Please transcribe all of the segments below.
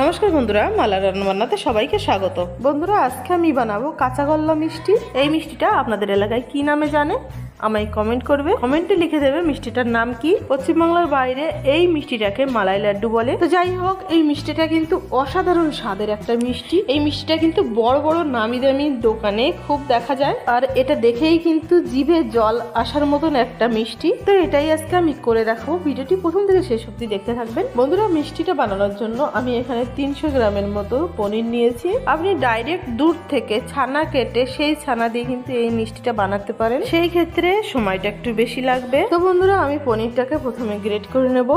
নমস্কার বন্ধুরা মালা রান্নাবান্নাতে সবাইকে স্বাগত। বন্ধুরা, আজকে আমি বানাবো কাঁচা গল্লা মিষ্টি। এই মিষ্টিটা আপনাদের এলাকায় কি নামে জানে? আমায় কমেন্ট করবে। কমেন্টে লিখে দেবে মিষ্টিটার নাম কি। পশ্চিমবাংলার বাইরে এই মিষ্টিটাকে মালাই লাড্ডু বলে। তো যাই হোক, এই মিষ্টিটা কিন্তু অসাধারণ স্বাদের একটা মিষ্টি। এই মিষ্টিটা কিন্তু বড় বড় নামি দামি দোকানে খুব দেখা যায়। আর এটা দেখেই কিন্তু জিভে জল আসার মতন একটা মিষ্টি। তো এটাই আজকে আমি করে দেখাবো। ভিডিওটি প্রথম থেকে শেষ অব্দি দেখতে থাকবেন। বন্ধুরা, মিষ্টিটা বানানোর জন্য আমি এখানে তিনশো গ্রামের মতো পনির নিয়েছি। আপনি ডাইরেক্ট দূর থেকে ছানা কেটে সেই ছানা দিয়ে কিন্তু এই মিষ্টিটা বানাতে পারেন। সেই ক্ষেত্রে সময়টা একটু বেশি লাগবে। তো বন্ধুরা আমি পনিরটাকে প্রথমে গ্রেট করে নেব।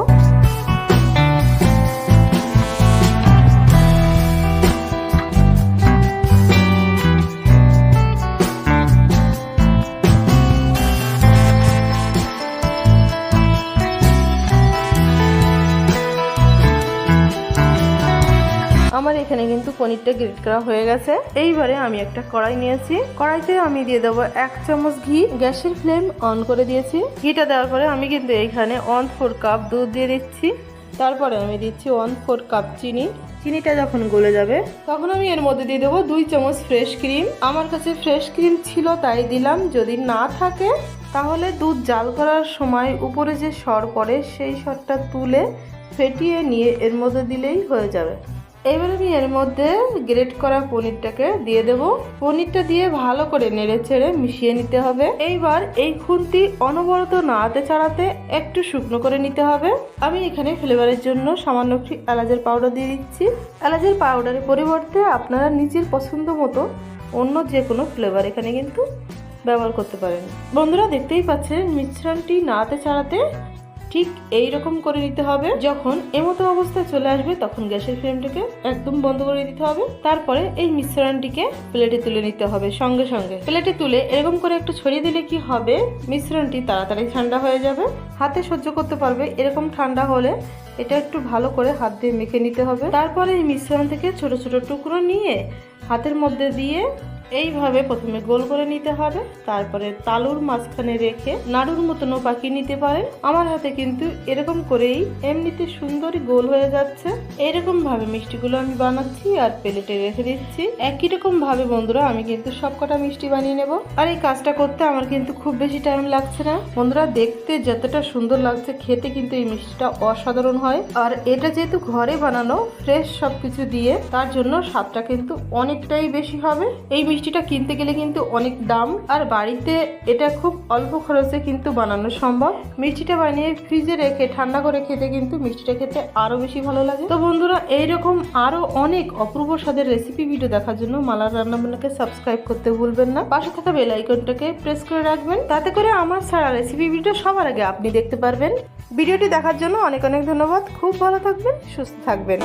আমার এখানে কিন্তু পনিরটা গ্রেট করা হয়ে গেছে। এইবারে আমি একটা কড়াই নিয়েছি। কড়াইতে আমি দিয়ে দেবো এক চামচ ঘি। গ্যাসের ফ্লেম অন করে দিয়েছি। ঘিটা দেওয়ার পরে আমি কিন্তু এইখানে ওয়ান ফোর কাপ দুধ দিয়ে দিচ্ছি। তারপরে আমি দিচ্ছি ওয়ান ফোর কাপ চিনি। চিনিটা যখন গলে যাবে, তখন আমি এর মধ্যে দিয়ে দেবো দুই চামচ ফ্রেশ ক্রিম আমার কাছে ফ্রেশ ক্রিম ছিল, তাই দিলাম। যদি না থাকে, তাহলে দুধ জাল করার সময় উপরে যে সর পড়ে, সেই সরটা তুলে ফেটিয়ে নিয়ে এর মধ্যে দিলেই হয়ে যাবে। এবার আমি এর মধ্যে গ্রেট করা পনিরটাকে দিয়ে দেব। পনিরটা দিয়ে ভালো করে নেড়ে ছেড়ে মিশিয়ে নিতে হবে। এইবার এই খুন্তি অনবরত নাড়াতে চাড়াতে একটু শুকনো করে নিতে হবে। আমি এখানে ফ্লেভারের জন্য সামান্য একটু এলাচের পাউডার দিয়ে দিচ্ছি। এলাচের পাউডারের পরিবর্তে আপনারা নিজের পছন্দ মতো অন্য যে কোনো ফ্লেভার এখানে কিন্তু ব্যবহার করতে পারেন। বন্ধুরা, দেখতেই পাচ্ছেন মিশ্রণটি নাড়াতে চাড়াতে ঠিক এই রকম করে নিতে হবে। যখন এমতো অবস্থায় চলে আসবে, তখন গ্যাসের ফ্লেমটাকে একদম বন্ধ করে দিতে হবে। তারপরে এই মিশ্রণটিকে প্লেটে তুলে নিতে হবে সঙ্গে সঙ্গে। প্লেটে তুলে এরকম করে একটু ছড়িয়ে দিলে কি হবে? মিশ্রণটি তাড়াতাড়ি ঠান্ডা হয়ে যাবে। হাতে সহ্য করতে পারবে, এরকম ঠান্ডা হলে এটা একটু ভালো করে হাত দিয়ে মেখে নিতে হবে। তারপরে এই মিশ্রণ থেকে ছোট ছোট টুকরো নিয়ে হাতের মধ্যে দিয়ে এইভাবে প্রথমে গোল করে নিতে হবে, তারপরে তালুর মাঝখানে রেখে নাড়ুর মতনও পাকিয়ে নিতে পারেন। আমার হাতে কিন্তু এরকম করেই এমনিতে সুন্দরই গোল হয়ে যাচ্ছে। এরকম ভাবে মিষ্টিগুলো আমি বানাচ্ছি আর প্লেটে রেখে দিচ্ছি। একই রকম ভাবে বন্ধুরা, আমি কিন্তু সবকটা মিষ্টি বানিয়ে নেব। আর এই কাজটা করতে আমার কিন্তু খুব বেশি টাইম লাগছে না। বন্ধুরা, দেখতে যতটা সুন্দর লাগছে, খেতে কিন্তু এই মিষ্টিটা অসাধারণ হয়। আর এটা যেহেতু ঘরে বানানো ফ্রেশ সবকিছু দিয়ে, তার জন্য স্বাদটা কিন্তু অনেকটাই বেশি হবে। এই মিষ্টিটা কিনতে গেলে কিন্তু অনেক দাম। আর বাড়িতে এটা খুব অল্প খরচে কিন্তু বানানো সম্ভব। মিষ্টিটা বানিয়ে ফ্রিজে রেখে, ঠান্ডা করে খেতে কিন্তু মিষ্টিটা খেতে আরও বেশি ভালো লাগে। তো বন্ধুরা, এইরকম আরও অনেক অপূর্ব স্বাদের রেসিপি ভিডিও দেখার জন্য মালার রান্নাবান্নাকে সাবস্ক্রাইব করতে ভুলবেন না। পাশে থাকা বেল আইকনটাকে প্রেস করে রাখবেন। তাতে করে আমার ছাড়া রেসিপি ভিডিও সবার আগে আপনি দেখতে পারবেন। ভিডিওটি দেখার জন্য অনেক অনেক ধন্যবাদ। খুব ভালো থাকবেন, সুস্থ থাকবেন।